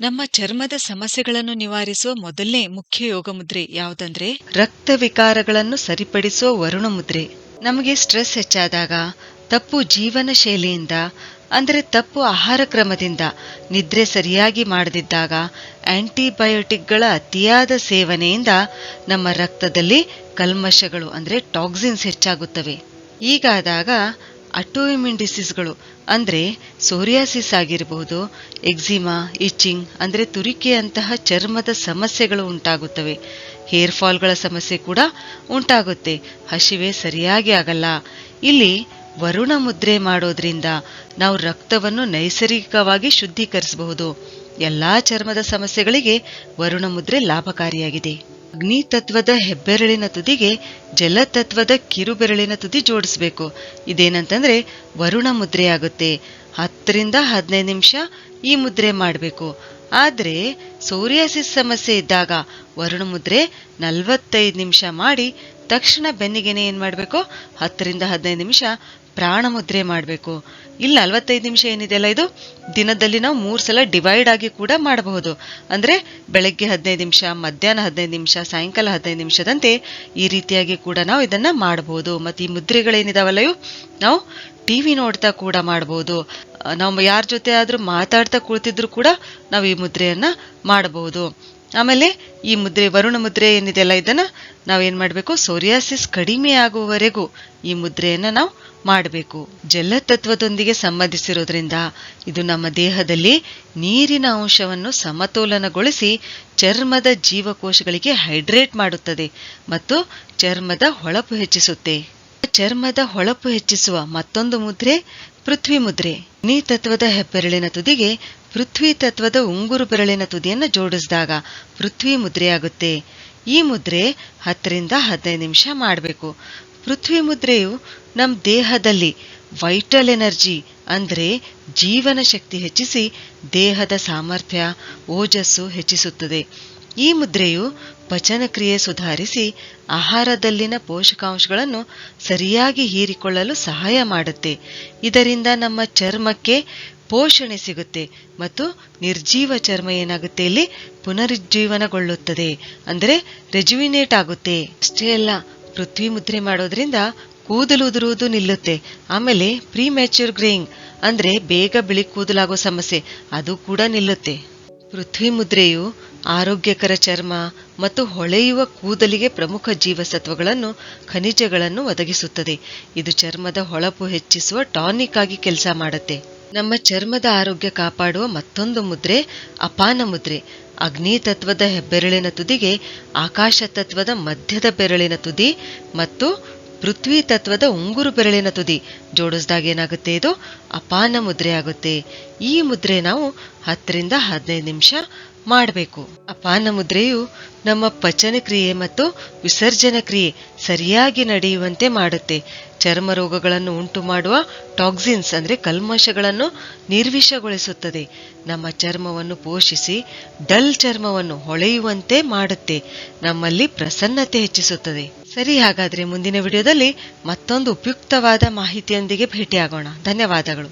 ನಮ್ಮ ಚರ್ಮದ ಸಮಸ್ಯೆಗಳನ್ನು ನಿವಾರಿಸುವ ಮೊದಲನೇ ಮುಖ್ಯ ಯೋಗ ಮುದ್ರೆ ಯಾವುದಂದ್ರೆ ರಕ್ತ ವಿಕಾರಗಳನ್ನು ಸರಿಪಡಿಸುವ ವರುಣ ಮುದ್ರೆ. ನಮಗೆ ಸ್ಟ್ರೆಸ್ ಹೆಚ್ಚಾದಾಗ ತಪ್ಪು ಜೀವನ ಶೈಲಿಯಿಂದ, ಅಂದರೆ ತಪ್ಪು ಆಹಾರ ಕ್ರಮದಿಂದ ನಿದ್ರೆ ಸರಿಯಾಗಿ ಮಾಡದಿದ್ದಾಗ ಆಂಟಿಬಯೋಟಿಕ್ಗಳ ಅತಿಯಾದ ಸೇವನೆಯಿಂದ ನಮ್ಮ ರಕ್ತದಲ್ಲಿ ಕಲ್ಮಶಗಳು, ಅಂದರೆ ಟಾಕ್ಸಿನ್ಸ್ ಹೆಚ್ಚಾಗುತ್ತವೆ. ಹೀಗಾದಾಗ ಅಟೋಇಮ್ಯೂನ್ ಡಿಸೀಸ್ಗಳು ಅಂದರೆ ಸೋರಿಯಾಸಿಸ್ ಆಗಿರಬಹುದು, ಎಕ್ಸಿಮಾ, ಇಚಿಂಗ್, ಅಂದರೆ ತುರಿಕೆಯಂತಹ ಚರ್ಮದ ಸಮಸ್ಯೆಗಳು ಉಂಟಾಗುತ್ತವೆ. ಹೇರ್ ಫಾಲ್ಗಳ ಸಮಸ್ಯೆ ಕೂಡ ಉಂಟಾಗುತ್ತೆ. ಹಸಿವೆ ಸರಿಯಾಗಿ ಆಗಲ್ಲ. ಇಲ್ಲಿ ವರುಣ ಮುದ್ರೆ ಮಾಡೋದ್ರಿಂದ ನಾವು ರಕ್ತವನ್ನು ನೈಸರ್ಗಿಕವಾಗಿ ಶುದ್ಧೀಕರಿಸಬಹುದು. ಎಲ್ಲಾ ಚರ್ಮದ ಸಮಸ್ಯೆಗಳಿಗೆ ವರುಣ ಮುದ್ರೆ ಲಾಭಕಾರಿಯಾಗಿದೆ. ಅಗ್ನಿ ತತ್ವದ ಹೆಬ್ಬೆರಳಿನ ತುದಿಗೆ ಜಲತತ್ವದ ಕಿರುಬೆರಳಿನ ತುದಿ ಜೋಡಿಸ್ಬೇಕು. ಇದೇನಂತಂದ್ರೆ ವರುಣ ಮುದ್ರೆ ಆಗುತ್ತೆ. ಹತ್ತರಿಂದ ಹದಿನೈದು ನಿಮಿಷ ಈ ಮುದ್ರೆ ಮಾಡಬೇಕು. ಆದರೆ ಸೋರಿಯಾಸಿಸ್ ಸಮಸ್ಯೆ ಇದ್ದಾಗ ವರುಣ ಮುದ್ರೆ ನಲವತ್ತೈದು ನಿಮಿಷ ಮಾಡಿ ತಕ್ಷಣ ಬೆನ್ನಿಗೆನೆ ಏನು ಮಾಡಬೇಕು ಹತ್ತರಿಂದ ಹದಿನೈದು ನಿಮಿಷ ಪ್ರಾಣ ಮುದ್ರೆ ಮಾಡಬೇಕು. ಇಲ್ಲಿ, ನಲವತ್ತೈದು ನಿಮಿಷ ಏನಿದೆಯಲ್ಲ ಇದು? ದಿನದಲ್ಲಿ ನಾವು ಮೂರು ಸಲ ಡಿವೈಡ್ ಆಗಿ ಕೂಡ ಮಾಡಬಹುದು. ಅಂದರೆ ಬೆಳಗ್ಗೆ ಹದಿನೈದು ನಿಮಿಷ, ಮಧ್ಯಾಹ್ನ ಹದಿನೈದು ನಿಮಿಷ, ಸಾಯಂಕಾಲ ಹದಿನೈದು ನಿಮಿಷದಂತೆ ಈ ರೀತಿಯಾಗಿ ಕೂಡ ನಾವು ಇದನ್ನು ಮಾಡಬಹುದು. ಮತ್ತು ಈ ಮುದ್ರೆಗಳೇನಿದಾವಲ್ಲ ಇವು ನಾವು ಟಿ ವಿ ನೋಡ್ತಾ ಕೂಡ ಮಾಡಬಹುದು. ನಾವು ಯಾರ ಜೊತೆ ಆದರೂ ಮಾತಾಡ್ತಾ ಕುಳಿತಿದ್ರು ಕೂಡ ನಾವು ಈ ಮುದ್ರೆಯನ್ನು ಮಾಡಬಹುದು. ಆಮೇಲೆ ಈ ಮುದ್ರೆ, ವರುಣ ಮುದ್ರೆ ಏನಿದೆಯಲ್ಲ ಇದನ್ನ ನಾವೇನು ಮಾಡಬೇಕು? ಸೋರಿಯಾಸಿಸ್ ಕಡಿಮೆ ಆಗುವವರೆಗೂ ಈ ಮುದ್ರೆಯನ್ನು ನಾವು ಮಾಡಬೇಕು. ಜಲತತ್ವದೊಂದಿಗೆ ಸಂಬಂಧಿಸಿರೋದ್ರಿಂದ ಇದು ನಮ್ಮ ದೇಹದಲ್ಲಿ ನೀರಿನ ಅಂಶವನ್ನು ಸಮತೋಲನಗೊಳಿಸಿ ಚರ್ಮದ ಜೀವಕೋಶಗಳಿಗೆ ಹೈಡ್ರೇಟ್ ಮಾಡುತ್ತದೆ ಮತ್ತು ಚರ್ಮದ ಹೊಳಪು ಹೆಚ್ಚಿಸುತ್ತೆ. ಚರ್ಮದ ಹೊಳಪು ಹೆಚ್ಚಿಸುವ ಮತ್ತೊಂದು ಮುದ್ರೆ, ಪೃಥ್ವಿ ಮುದ್ರೆ. ನೀ ತತ್ವದ ಹೆಬ್ಬೆರಳಿನ ತುದಿಗೆ ಪೃಥ್ವಿ ತತ್ವದ ಉಂಗುರು ಬೆರಳಿನ ತುದಿಯನ್ನು ಜೋಡಿಸಿದಾಗ ಪೃಥ್ವಿ ಮುದ್ರೆಯಾಗುತ್ತೆ. ಈ ಮುದ್ರೆ ಹತ್ತರಿಂದ ಹದಿನೈದು ನಿಮಿಷ ಮಾಡಬೇಕು. ಪೃಥ್ವಿ ಮುದ್ರೆಯು ನಮ್ಮ ದೇಹದಲ್ಲಿ ವೈಟಲ್ ಎನರ್ಜಿ ಅಂದ್ರೆ ಜೀವನ ಶಕ್ತಿ ಹೆಚ್ಚಿಸಿ ದೇಹದ ಸಾಮರ್ಥ್ಯ, ಓಜಸ್ಸು ಹೆಚ್ಚಿಸುತ್ತದೆ. ಈ ಮುದ್ರೆಯು ಪಚನಕ್ರಿಯೆ ಸುಧಾರಿಸಿ ಆಹಾರದಲ್ಲಿನ ಪೋಷಕಾಂಶಗಳನ್ನು ಸರಿಯಾಗಿ ಹೀರಿಕೊಳ್ಳಲು ಸಹಾಯ ಮಾಡುತ್ತೆ. ಇದರಿಂದ ನಮ್ಮ ಚರ್ಮಕ್ಕೆ ಪೋಷಣೆ ಸಿಗುತ್ತೆ ಮತ್ತು ನಿರ್ಜೀವ ಚರ್ಮ ಏನಾಗುತ್ತೆ ಇಲ್ಲಿ? ಪುನರುಜ್ಜೀವನಗೊಳ್ಳುತ್ತದೆ. ಅಂದರೆ ರೆಜುವಿನೇಟ್ ಆಗುತ್ತೆ. ಅಷ್ಟೇ ಅಲ್ಲ, ಪೃಥ್ವಿ ಮುದ್ರೆ ಮಾಡೋದ್ರಿಂದ ಕೂದಲು ಉದುರುವುದು ನಿಲ್ಲುತ್ತೆ. ಆಮೇಲೆ ಪ್ರೀ ಮ್ಯಾಚ್ಯೂರ್ ಗ್ರೇಯಿಂಗ್ ಅಂದರೆ ಬೇಗ ಬಿಳಿ ಕೂದಲಾಗೋ ಸಮಸ್ಯೆ, ಅದು ಕೂಡ ನಿಲ್ಲುತ್ತೆ. ಪೃಥ್ವಿ ಮುದ್ರೆಯು ಆರೋಗ್ಯಕರ ಚರ್ಮ ಮತ್ತು ಹೊಳೆಯುವ ಕೂದಲಿಗೆ ಪ್ರಮುಖ ಜೀವಸತ್ವಗಳನ್ನು, ಖನಿಜಗಳನ್ನು ಒದಗಿಸುತ್ತದೆ. ಇದು ಚರ್ಮದ ಹೊಳಪು ಹೆಚ್ಚಿಸುವ ಟಾನಿಕ್ ಆಗಿ ಕೆಲಸ ಮಾಡುತ್ತೆ. ನಮ್ಮ ಚರ್ಮದ ಆರೋಗ್ಯ ಕಾಪಾಡುವ ಮತ್ತೊಂದು ಮುದ್ರೆ, ಅಪಾನ ಮುದ್ರೆ. ಅಗ್ನಿ ತತ್ವದ ಹೆಬ್ಬೆರಳಿನ ತುದಿಗೆ, ಆಕಾಶ ತತ್ವದ ಮಧ್ಯದ ಬೆರಳಿನ ತುದಿ ಮತ್ತು ಪೃಥ್ವಿ ತತ್ವದ ಉಂಗುರು ಬೆರಳಿನ ತುದಿ. ಜೋಡಿಸಿದಾಗ ಏನಾಗುತ್ತೆ ಇದು? ಅಪಾನ ಮುದ್ರೆ ಆಗುತ್ತೆ. ಈ ಮುದ್ರೆ ನಾವು ಹತ್ತರಿಂದ ಹದಿನೈದು ನಿಮಿಷ ಮಾಡಬೇಕು. ಅಪಾನ ಮುದ್ರೆಯು ನಮ್ಮ ಪಚನ ಕ್ರಿಯೆ ಮತ್ತು ವಿಸರ್ಜನ ಕ್ರಿಯೆ ಸರಿಯಾಗಿ ನಡೆಯುವಂತೆ ಮಾಡುತ್ತೆ. ಚರ್ಮ ರೋಗಗಳನ್ನು ಉಂಟು ಮಾಡುವ ಟಾಕ್ಸಿನ್ಸ್ ಅಂದ್ರೆ ಕಲ್ಮಶಗಳನ್ನು ನಿರ್ವಿಷಗೊಳಿಸುತ್ತದೆ. ನಮ್ಮ ಚರ್ಮವನ್ನು ಪೋಷಿಸಿ ಡಲ್ ಚರ್ಮವನ್ನು ಹೊಳೆಯುವಂತೆ ಮಾಡುತ್ತೆ. ನಮ್ಮಲ್ಲಿ ಪ್ರಸನ್ನತೆ ಹೆಚ್ಚಿಸುತ್ತದೆ. ಸರಿ, ಹಾಗಾದರೆ ಮುಂದಿನ ವಿಡಿಯೋದಲ್ಲಿ ಮತ್ತೊಂದು ಉಪಯುಕ್ತವಾದ ಮಾಹಿತಿಯೊಂದಿಗೆ ಭೇಟಿಯಾಗೋಣ. ಧನ್ಯವಾದಗಳು.